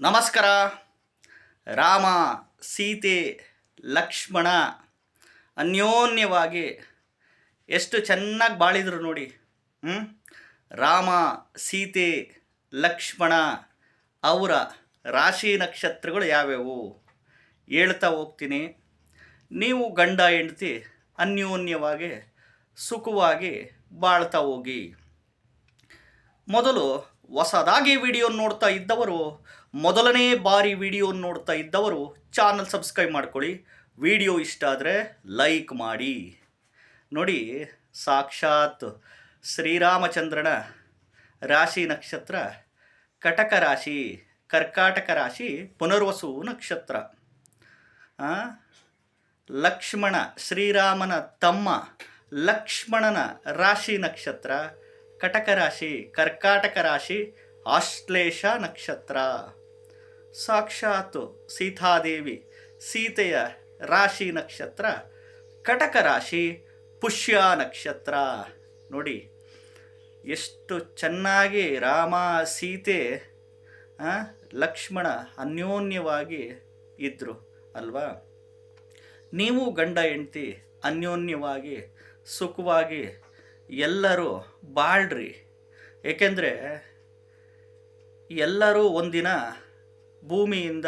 ನಮಸ್ಕಾರ. ರಾಮ, ಸೀತೆ, ಲಕ್ಷ್ಮಣ ಅನ್ಯೋನ್ಯವಾಗಿ ಎಷ್ಟು ಚೆನ್ನಾಗಿ ಬಾಳಿದ್ರು ನೋಡಿ. ಹ್ಞೂ ರಾಮ, ಸೀತೆ, ಲಕ್ಷ್ಮಣ ಅವರ ರಾಶಿ ನಕ್ಷತ್ರಗಳು ಯಾವ್ಯಾವು? ಹೇಳ್ತಾ ಹೋಗ್ತೀನಿ. ನೀವು ಗಂಡ, ಹೆಂಡ್ತಿ ಅನ್ಯೋನ್ಯವಾಗಿ ಸುಖವಾಗಿ ಬಾಳ್ತಾ ಹೋಗಿ. ಮೊದಲು ಹೊಸದಾಗಿ ವಿಡಿಯೋ ನೋಡ್ತಾ ಇದ್ದವರು, ಮೊದಲನೇ ಬಾರಿ ವಿಡಿಯೋ ನೋಡ್ತಾ ಇದ್ದವರು ಚಾನಲ್ ಸಬ್ಸ್ಕ್ರೈಬ್ ಮಾಡ್ಕೊಳ್ಳಿ ವಿಡಿಯೋ ಇಷ್ಟ ಆದರೆ ಲೈಕ್ ಮಾಡಿ ನೋಡಿ, ಸಾಕ್ಷಾತ್ ಶ್ರೀರಾಮಚಂದ್ರನ ರಾಶಿ ನಕ್ಷತ್ರ, ಕಟಕ ರಾಶಿ, ಕರ್ಕಾಟಕ ರಾಶಿ, ಪುನರ್ವಸು ನಕ್ಷತ್ರ? ಲಕ್ಷ್ಮಣ, ಶ್ರೀರಾಮನ ತಮ್ಮ, ಲಕ್ಷ್ಮಣನ ರಾಶಿ ನಕ್ಷತ್ರ ಕಟಕ ರಾಶಿ ಕರ್ಕಾಟಕ ರಾಶಿ ಆಶ್ಲೇಷ ನಕ್ಷತ್ರ. ಸಾಕ್ಷಾತ್ ಸೀತಾದೇವಿ, ಸೀತೆಯ ರಾಶಿ ನಕ್ಷತ್ರ ಕಟಕ ರಾಶಿ ಪುಷ್ಯ ನಕ್ಷತ್ರ. ನೋಡಿ, ಎಷ್ಟು ಚೆನ್ನಾಗಿ ರಾಮ, ಸೀತೆ ಲಕ್ಷ್ಮಣ ಅನ್ಯೋನ್ಯವಾಗಿ ಇದ್ದರು ಅಲ್ವಾ? ನೀವು ಗಂಡ, ಹೆಂಡ್ತಿ ಅನ್ಯೋನ್ಯವಾಗಿ, ಸುಖವಾಗಿ ಎಲ್ಲರೂ ಬಾಳ್ರಿ. ಏಕೆಂದರೆ ಎಲ್ಲರೂ ಒಂದಿನ ಭೂಮಿಯಿಂದ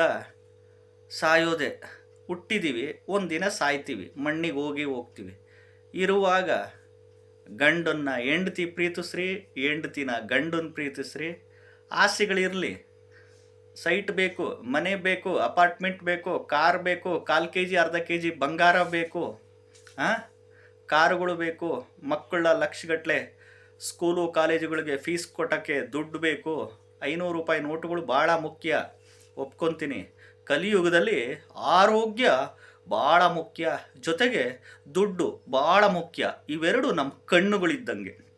ಸಾಯೋದೆ. ಹುಟ್ಟಿದ್ದೀವಿ ಒಂದಿನ ಸಾಯ್ತೀವಿ, ಮಣ್ಣಿಗೆ ಹೋಗಿ ಹೋಗ್ತೀವಿ. ಇರುವಾಗ ಗಂಡನ್ನ ಹೆಂಡ್ತಿ ಪ್ರೀತಿಸ್ರಿ, ಹೆಂಡ್ತಿನ ಗಂಡನ್ನು ಪ್ರೀತಿಸ್ರಿ. ಆಸೆಗಳಿರಲಿ. ಸೈಟ್ ಬೇಕು, ಮನೆ ಬೇಕು, ಅಪಾರ್ಟ್ಮೆಂಟ್ ಬೇಕು, ಕಾರ್ ಬೇಕು, ಕಾಲು ಕೆ ಜಿ ಅರ್ಧ ಕೆ ಜಿ ಬಂಗಾರ ಬೇಕು. ಆ? ಕಾರುಗಳು ಬೇಕು, ಮಕ್ಕಳ ಲಕ್ಷಗಟ್ಟಲೆ ಸ್ಕೂಲು, ಕಾಲೇಜುಗಳಿಗೆ ಫೀಸ್ ಕೊಟ್ಟಕ್ಕೆ ದುಡ್ಡು ಬೇಕು. ಐನೂರು ರೂಪಾಯಿ ನೋಟುಗಳು ಭಾಳ ಮುಖ್ಯ. ಒಪ್ಕೊತೀನಿ. ಕಲಿಯುಗದಲ್ಲಿ ಆರೋಗ್ಯ ಭಾಳ ಮುಖ್ಯ. ಜೊತೆಗೆ ದುಡ್ಡು ಭಾಳ ಮುಖ್ಯ. ಇವೆರಡು ನಮ್ಮ ಕಣ್ಣುಗಳಿದ್ದಂಗೆ.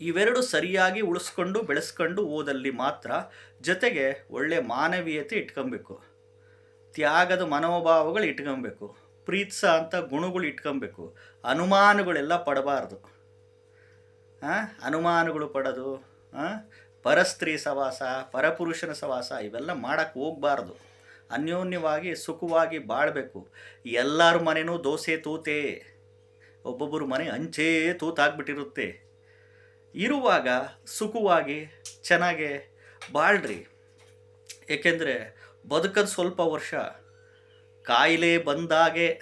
ಇವೆರಡು ಸರಿಯಾಗಿ ಉಳಿಸ್ಕೊಂಡು, ಬೆಳೆಸ್ಕೊಂಡು ಓದಲ್ಲಿ ಮಾತ್ರ ಜೊತೆಗೆ ಒಳ್ಳೆ ಮಾನವೀಯತೆ ಇಟ್ಕೊಬೇಕು. ತ್ಯಾಗದ ಮನೋಭಾವಗಳು ಇಟ್ಕೊಬೇಕು. ಪ್ರೀತ್ಸ ಅಂತ ಗುಣಗಳು ಇಟ್ಕೊಬೇಕು. ಅನುಮಾನಗಳೆಲ್ಲ ಪಡಬಾರ್ದು? ಅನುಮಾನಗಳು ಪಡೋದು? ಪರಸ್ತ್ರೀ ಸವಾಸ, ಪರಪುರುಷನ ಸವಾಸ ಇವೆಲ್ಲ ಮಾಡೋಕ್ಕೆ ಹೋಗಬಾರ್ದು. ಅನ್ಯೋನ್ಯವಾಗಿ, ಸುಖವಾಗಿ ಬಾಳಬೇಕು. ಎಲ್ಲರ ಮನೆಯೂ ದೋಸೆ ತೂತೆ. ಒಬ್ಬೊಬ್ಬರು ಮನೆ ಅಂಚೇ ತೂತಾಗ್ಬಿಟ್ಟಿರುತ್ತೆ. ಇರುವಾಗ ಸುಖವಾಗಿ, ಚೆನ್ನಾಗೆ ಬಾಳ್ರಿ. ಏಕೆಂದರೆ ಬದುಕದ ಸ್ವಲ್ಪ ವರ್ಷ ಕಾಯಿಲೆ ಬಂದಾಗೆ,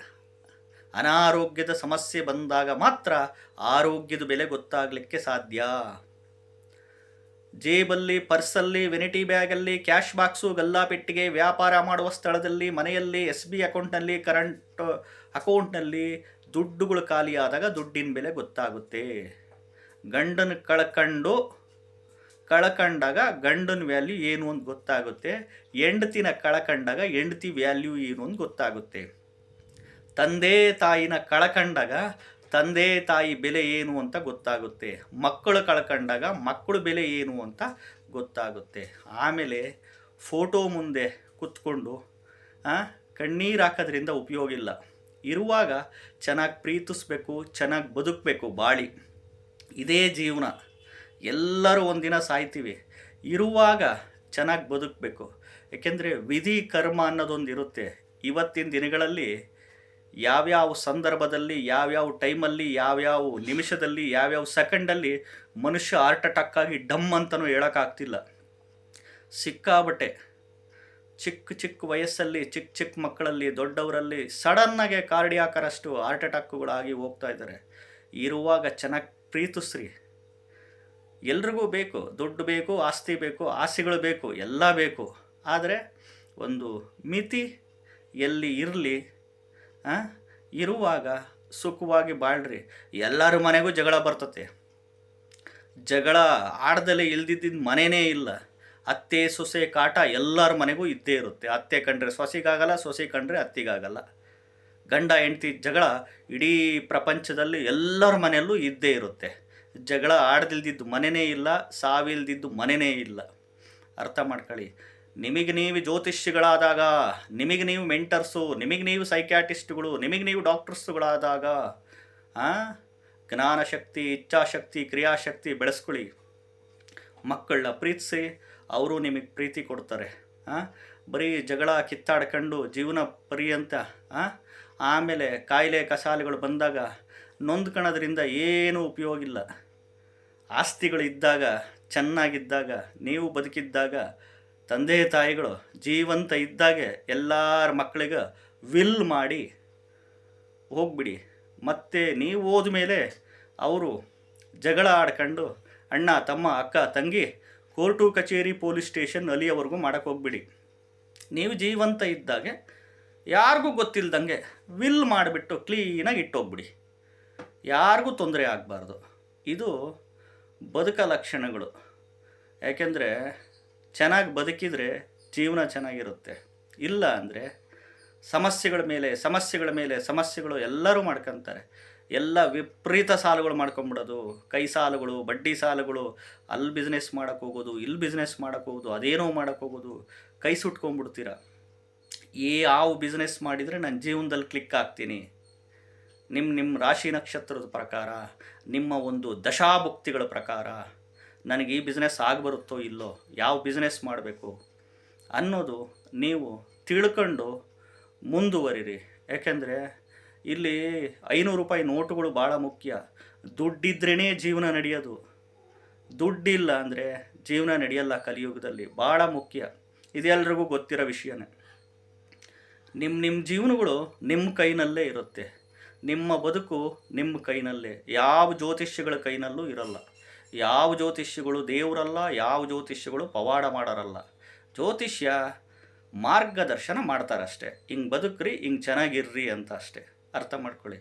ಅನಾರೋಗ್ಯದ ಸಮಸ್ಯೆ ಬಂದಾಗ ಮಾತ್ರ ಆರೋಗ್ಯದ ಬೆಲೆ ಗೊತ್ತಾಗಲಿಕ್ಕೆ ಸಾಧ್ಯ. ಜೇಬಲ್ಲಿ, ಪರ್ಸಲ್ಲಿ, ವೆನಿಟಿ ಬ್ಯಾಗಲ್ಲಿ, ಕ್ಯಾಶ್ ಬಾಕ್ಸು ಗಲ್ಲಾಪೆಟ್ಟಿಗೆ ವ್ಯಾಪಾರ ಮಾಡುವ ಸ್ಥಳದಲ್ಲಿ, ಮನೆಯಲ್ಲಿ, ಎಸ್ ಬಿ ಅಕೌಂಟ್ನಲ್ಲಿ, ಕರೆಂಟ್ ಅಕೌಂಟ್ನಲ್ಲಿ ದುಡ್ಡುಗಳು ಖಾಲಿಯಾದಾಗ ದುಡ್ಡಿನ ಬೆಲೆ ಗೊತ್ತಾಗುತ್ತೆ. ಗಂಡನ ಕಳ್ಕೊಂಡು ಕಳ್ಕೊಂಡಾಗ ಗಂಡನ ವ್ಯಾಲ್ಯೂ ಏನು ಅಂತ ಗೊತ್ತಾಗುತ್ತೆ? ಹೆಂಡತಿನ ಕಳಕಂಡಾಗ ಹೆಂಡತಿ ವ್ಯಾಲ್ಯೂ ಏನು ಅಂತ ಗೊತ್ತಾಗುತ್ತೆ. ತಂದೆ ತಾಯಿನ ಕಳಕಂಡಾಗ ತಂದೆ ತಾಯಿ ಬೆಲೆ ಏನು ಅಂತ ಗೊತ್ತಾಗುತ್ತೆ. ಮಕ್ಕಳು ಕಳ್ಕಂಡಾಗ ಮಕ್ಕಳು ಬೆಲೆ ಏನು ಅಂತ ಗೊತ್ತಾಗುತ್ತೆ. ಆಮೇಲೆ ಫೋಟೋ ಮುಂದೆ ಕೂತ್ಕೊಂಡು ಕಣ್ಣೀರು ಹಾಕೋದ್ರಿಂದ ಉಪಯೋಗ ಇಲ್ಲ. ಇರುವಾಗ ಚೆನ್ನಾಗಿ ಪ್ರೀತಿಸ್ಬೇಕು, ಚೆನ್ನಾಗಿ ಬದುಕಬೇಕು ಬಾಳಿ. ಇದೇ ಜೀವನ. ಎಲ್ಲರೂ ಒಂದಿನ ಸಾಯ್ತೀವಿ. ಇರುವಾಗ ಚೆನ್ನಾಗಿ ಬದುಕಬೇಕು. ಏಕೆಂದರೆ ವಿಧಿ ಕರ್ಮ ಅನ್ನೋದೊಂದು ಇರುತ್ತೆ. ಇವತ್ತಿನ ದಿನಗಳಲ್ಲಿ ಯಾವ್ಯಾವ ಸಂದರ್ಭದಲ್ಲಿ, ಯಾವ್ಯಾವ ಟೈಮಲ್ಲಿ, ಯಾವ್ಯಾವ ನಿಮಿಷದಲ್ಲಿ, ಯಾವ್ಯಾವ ಸೆಕೆಂಡಲ್ಲಿ ಮನುಷ್ಯ ಹಾರ್ಟ್ ಅಟ್ಯಾಕ್ ಆಗಿ ಡಮ್ ಅಂತಲೂ ಹೇಳೋಕ್ಕಾಗ್ತಿಲ್ಲ. ಸಿಕ್ಕಾಬಟ್ಟೆ. ಚಿಕ್ಕ ಚಿಕ್ಕ ವಯಸ್ಸಲ್ಲಿ ಚಿಕ್ಕ ಚಿಕ್ಕ ಮಕ್ಕಳಲ್ಲಿ, ದೊಡ್ಡವರಲ್ಲಿ ಸಡನ್ನಾಗೆ ಕಾರ್ಡಿಯಾಕರಷ್ಟು ಹಾರ್ಟ್ ಅಟ್ಯಾಕ್ಗಳಾಗಿ ಹೋಗ್ತಾ ಇದ್ದಾರೆ. ಇರುವಾಗ ಚೆನ್ನಾಗಿ ಪ್ರೀತಿಸ್ರಿ. ಎಲ್ರಿಗೂ ಬೇಕು, ದುಡ್ಡು ಬೇಕು, ಆಸ್ತಿ ಬೇಕು, ಆಸೆಗಳು ಬೇಕು, ಎಲ್ಲ ಬೇಕು. ಆದರೆ ಒಂದು ಮಿತಿ ಎಲ್ಲಿ ಇರಲಿ ಇರುವಾಗ ಸುಖವಾಗಿ ಬಾಳ್ರಿ. ಎಲ್ಲರ ಮನೆಗೂ ಜಗಳ ಬರ್ತತೆ. ಜಗಳ ಆಡ್ದಲೇ ಇಲ್ದಿದ್ದ ಮನೆಯೇ ಇಲ್ಲ. ಅತ್ತೆ, ಸೊಸೆ, ಕಾಟ ಎಲ್ಲರ ಮನೆಗೂ ಇದ್ದೇ ಇರುತ್ತೆ. ಅತ್ತೆ ಕಂಡ್ರೆ ಸೊಸೆಗಾಗಲ್ಲ, ಸೊಸೆ ಕಂಡ್ರೆ ಅತ್ತಿಗಾಗಲ್ಲ. ಗಂಡ, ಹೆಂಡ್ತಿ ಜಗಳ ಇಡೀ ಪ್ರಪಂಚದಲ್ಲಿ ಎಲ್ಲರ ಮನೆಯಲ್ಲೂ ಇದ್ದೇ ಇರುತ್ತೆ. ಜಗಳ ಆಡ್ದಿಲ್ದಿದ್ದು ಮನೆಯೇ ಇಲ್ಲ, ಸಾವಿಲ್ದಿದ್ದು ಮನೆಯೇ ಇಲ್ಲ. ಅರ್ಥ ಮಾಡ್ಕೊಳ್ಳಿ. ನಿಮಗೆ ನೀವು ಜ್ಯೋತಿಷ್ಯಗಳಾದಾಗ, ನಿಮಗೆ ನೀವು ಮೆಂಟರ್ಸು, ನಿಮಗೆ ನೀವು ಸೈಕ್ಯಾಟಿಸ್ಟ್ಗಳು, ನಿಮಗೆ ನೀವು ಡಾಕ್ಟರ್ಸ್ಗಳಾದಾಗ ಜ್ಞಾನಶಕ್ತಿ ಇಚ್ಛಾಶಕ್ತಿ ಕ್ರಿಯಾಶಕ್ತಿ ಬೆಳೆಸ್ಕೊಳ್ಳಿ. ಮಕ್ಕಳನ್ನ ಪ್ರೀತಿಸಿ, ಅವರು ನಿಮಗೆ ಪ್ರೀತಿ ಕೊಡ್ತಾರೆ. ಬರೀ ಜಗಳ ಕಿತ್ತಾಡ್ಕೊಂಡು ಜೀವನ ಪರ್ಯಂತ ಆಮೇಲೆ ಕಾಯಿಲೆ ಕಸಾಲೆಗಳು ಬಂದಾಗ ನೊಂದ್ಕೊಳ್ಳೋದ್ರಿಂದ ಏನೂ ಉಪಯೋಗ ಆಸ್ತಿಗಳು ಇದ್ದಾಗ, ಚೆನ್ನಾಗಿದ್ದಾಗ, ನೀವು ಬದುಕಿದ್ದಾಗ, ತಂದೆ ತಾಯಿಗಳು ಜೀವಂತ ಇದ್ದಾಗೆ ಎಲ್ಲರ ಮಕ್ಕಳಿಗೆ ವಿಲ್ ಮಾಡಿ ಹೋಗ್ಬಿಡಿ. ಮತ್ತೆ ನೀವು ಹೋದ ಮೇಲೆ ಅವರು ಜಗಳ ಆಡ್ಕೊಂಡು ಅಣ್ಣ, ತಮ್ಮ, ಅಕ್ಕ, ತಂಗಿ ಕೋರ್ಟು ಕಚೇರಿ ಪೊಲೀಸ್ ಸ್ಟೇಷನ್ ಅಲ್ಲಿಯವರೆಗೂ ಮಾಡೋಕ್ಕೆ ಹೋಗ್ಬಿಡಿ. ನೀವು ಜೀವಂತ ಇದ್ದಾಗೆ ಯಾರಿಗೂ ಗೊತ್ತಿಲ್ದಂಗೆ ವಿಲ್ ಮಾಡಿಬಿಟ್ಟು ಕ್ಲೀನಾಗಿ ಇಟ್ಟೋಗ್ಬಿಡಿ. ಯಾರಿಗೂ ತೊಂದರೆ ಆಗಬಾರ್ದು. ಇದು ಬದುಕ ಲಕ್ಷಣಗಳು. ಯಾಕೆಂದರೆ ಚೆನ್ನಾಗಿ ಬದುಕಿದರೆ ಜೀವನ ಚೆನ್ನಾಗಿರುತ್ತೆ. ಇಲ್ಲ ಅಂದರೆ ಸಮಸ್ಯೆಗಳ ಮೇಲೆ ಸಮಸ್ಯೆಗಳ ಮೇಲೆ ಸಮಸ್ಯೆಗಳು ಎಲ್ಲರೂ ಮಾಡ್ಕೊತಾರೆ. ಎಲ್ಲ ವಿಪರೀತ ಸಾಲಗಳು ಮಾಡ್ಕೊಂಬಿಡೋದು. ಕೈ ಸಾಲಗಳು, ಬಡ್ಡಿ ಸಾಲಗಳು. ಅಲ್ಲಿ ಬಿಸ್ನೆಸ್ ಮಾಡೋಕ್ಕೆ ಹೋಗೋದು, ಇಲ್ಲಿ ಬಿಸ್ನೆಸ್ ಮಾಡೋಕ್ಕೆ ಹೋಗೋದು, ಅದೇನೋ ಮಾಡೋಕ್ಕೆ ಹೋಗೋದು. ಕೈ ಸುಟ್ಕೊಂಡ್ಬಿಡ್ತೀರ ಈ ಯಾವ ಬಿಸ್ನೆಸ್ ಮಾಡಿದರೆ ನನ್ನ ಜೀವನದಲ್ಲಿ ಕ್ಲಿಕ್ ಆಗ್ತೀನಿ. ನಿಮ್ಮ ನಿಮ್ಮ ರಾಶಿ ನಕ್ಷತ್ರದ ಪ್ರಕಾರ, ನಿಮ್ಮ ಒಂದು ದಶಾಭುಕ್ತಿಗಳ ಪ್ರಕಾರ ನನಗೆ ಈ ಬಿಸ್ನೆಸ್ ಆಗಿಬರುತ್ತೋ ಇಲ್ಲೋ, ಯಾವ ಬಿಸ್ನೆಸ್ ಮಾಡಬೇಕು ಅನ್ನೋದು ನೀವು ತಿಳ್ಕೊಂಡು ಮುಂದುವರಿರಿ. ಯಾಕೆಂದರೆ ಇಲ್ಲಿ ಐನೂರು ರೂಪಾಯಿ ನೋಟುಗಳು ಭಾಳ ಮುಖ್ಯ. ದುಡ್ಡಿದ್ರೇ ಜೀವನ ನಡೆಯೋದು. ದುಡ್ಡಿಲ್ಲ ಅಂದರೆ ಜೀವನ ನಡೆಯಲ್ಲ ಕಲಿಯುಗದಲ್ಲಿ, ಭಾಳ ಮುಖ್ಯ. ಇದೆಲ್ಲರಿಗೂ ಗೊತ್ತಿರೋ ವಿಷಯನೇ. ನಿಮ್ಮ ನಿಮ್ಮ ಜೀವನಗಳು ನಿಮ್ಮ ಕೈನಲ್ಲೇ ಇರುತ್ತೆ. ನಿಮ್ಮ ಬದುಕು ನಿಮ್ಮ ಕೈನಲ್ಲೇ. ಯಾವ ಜ್ಯೋತಿಷ್ಯಗಳ ಕೈನಲ್ಲೂ ಇರಲ್ಲ. ಯಾವ ಜ್ಯೋತಿಷ್ಯಗಳು ದೇವರಲ್ಲ, ಯಾವ ಜ್ಯೋತಿಷ್ಯಗಳು ಪವಾಡ ಮಾಡೋರಲ್ಲ. ಜ್ಯೋತಿಷ್ಯ ಮಾರ್ಗದರ್ಶನ ಮಾಡ್ತಾರಷ್ಟೇ ಹಿಂಗೆ ಬದುಕ್ರಿ, ಹಿಂಗೆ ಚೆನ್ನಾಗಿರ್ರಿ ಅಂತ ಅಷ್ಟೇ. ಅರ್ಥ ಮಾಡ್ಕೊಳ್ಳಿ.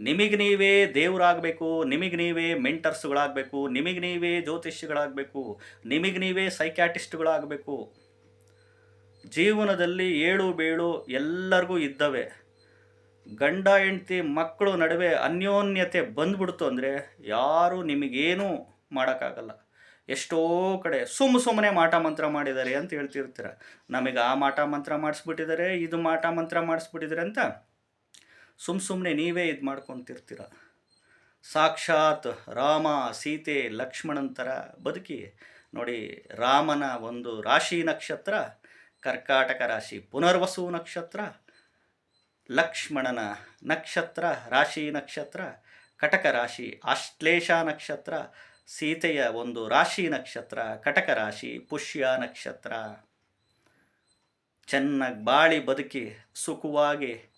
ನಿಮಗೆ ನೀವೇ ದೇವರಾಗಬೇಕು, ನಿಮಗೆ ನೀವೇ ಮೆಂಟರ್ಸ್ಗಳಾಗಬೇಕು, ನಿಮಗೆ ನೀವೇ ಜ್ಯೋತಿಷ್ಯಗಳಾಗಬೇಕು, ನಿಮಗೆ ನೀವೇ ಸೈಕ್ಯಾಟಿಸ್ಟ್ಗಳಾಗಬೇಕು. ಜೀವನದಲ್ಲಿ ಏಳು ಬೇಳು ಎಲ್ಲರಿಗೂ ಇದ್ದವೆ. ಗಂಡ, ಹೆಂಡ್ತಿ, ಮಕ್ಕಳು ನಡುವೆ ಅನ್ಯೋನ್ಯತೆ ಬಂದ್ಬಿಡ್ತು ಅಂದರೆ ಯಾರೂ ನಿಮಗೇನೂ ಮಾಡೋಕ್ಕಾಗಲ್ಲ. ಎಷ್ಟೋ ಕಡೆ ಸುಮ್ಮ ಸುಮ್ಮನೆ ಮಾಟ ಮಂತ್ರ ಮಾಡಿದ್ದಾರೆ ಅಂತ ಹೇಳ್ತಿರ್ತೀರ. ನಮಗೆ ಆ ಮಾಟ ಮಂತ್ರ ಮಾಡಿಸ್ಬಿಟ್ಟಿದ್ದಾರೆ, ಇದು ಮಾಟ ಮಂತ್ರ ಮಾಡಿಸ್ಬಿಟ್ಟಿದ್ದಾರೆ ಅಂತ ಸುಮ್ಮ ಸುಮ್ಮನೆ ನೀವೇ ಇದು ಮಾಡ್ಕೊತಿರ್ತೀರ. ಸಾಕ್ಷಾತ್ ರಾಮ, ಸೀತೆ, ಲಕ್ಷ್ಮಣನ ಥರ ಬದುಕಿ ನೋಡಿ ರಾಮನ ಒಂದು ರಾಶಿ ನಕ್ಷತ್ರ, ಕರ್ಕಾಟಕ ರಾಶಿ ಪುನರ್ವಸು ನಕ್ಷತ್ರ ಲಕ್ಷ್ಮಣನ ನಕ್ಷತ್ರ, ರಾಶಿ ನಕ್ಷತ್ರ, ಕಟಕ ರಾಶಿ ಆಶ್ಲೇಷ ನಕ್ಷತ್ರ, ಸೀತೆಯ ಒಂದು ರಾಶಿ ನಕ್ಷತ್ರ, ಕಟಕ ರಾಶಿ, ಪುಷ್ಯ ನಕ್ಷತ್ರ. ಚೆನ್ನಾಗಿ ಬಾಳಿ ಬದುಕಿ, ಸುಖವಾಗಿ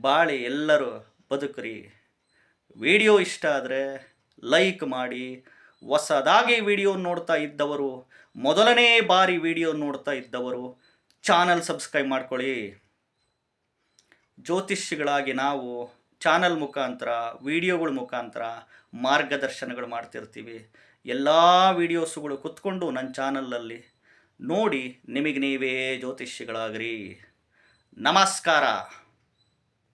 ಬಾಳಿ ಎಲ್ಲರೂ ಬದುಕ್ರಿ. ವಿಡಿಯೋ ಇಷ್ಟ ಆದರೆ ಲೈಕ್ ಮಾಡಿ. ಹೊಸದಾಗಿ ವಿಡಿಯೋ ನೋಡ್ತಾ ಇದ್ದವರು, ಮೊದಲನೇ ಬಾರಿ ವಿಡಿಯೋ ನೋಡ್ತಾ ಇದ್ದವರು, ಚಾನಲ್ ಸಬ್ಸ್ಕ್ರೈಬ್ ಮಾಡ್ಕೊಳ್ಳಿ. ಜ್ಯೋತಿಷ್ಯಗಳಾಗಿ ನಾವು ಚಾನಲ್ ಮುಖಾಂತರ, ವಿಡಿಯೋಗಳ ಮುಖಾಂತರ ಮಾರ್ಗದರ್ಶನಗಳು ಮಾಡ್ತಿರ್ತೀವಿ. ಎಲ್ಲ ವಿಡಿಯೋಸುಗಳು ಕುತ್ಕೊಂಡು ನನ್ನ ಚಾನಲಲ್ಲಿ ನೋಡಿ ನಿಮಗೆ ನೀವೇ ಜ್ಯೋತಿಷ್ಯಗಳಾಗ್ರಿ. ನಮಸ್ಕಾರ.